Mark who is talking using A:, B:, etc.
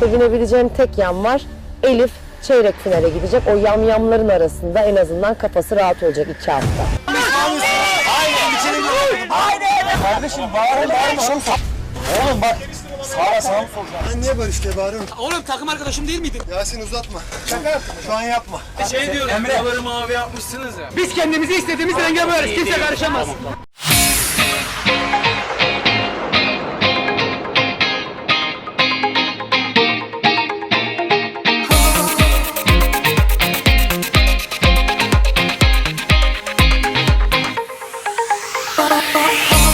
A: sevinebileceğim tek yan var. Elif çeyrek finale gidecek. O yamyamların arasında en azından kafası rahat olacak iki hafta.
B: Kardeşim bağırma bağırma oğlum. Oğlum bak sağa sağa mı soracağım?
C: Ben niye Barış diye bağırıyorum?
D: Oğlum takım arkadaşım değil miydin?
C: Yasin uzatma. Şaka. Şu an yapma.
D: Şey diyorum.
B: Emre.
D: Emre. mavi yapmışsınız ya. Biz kendimizi istediğimiz renge boyarız. Kimse karışamaz. Bye.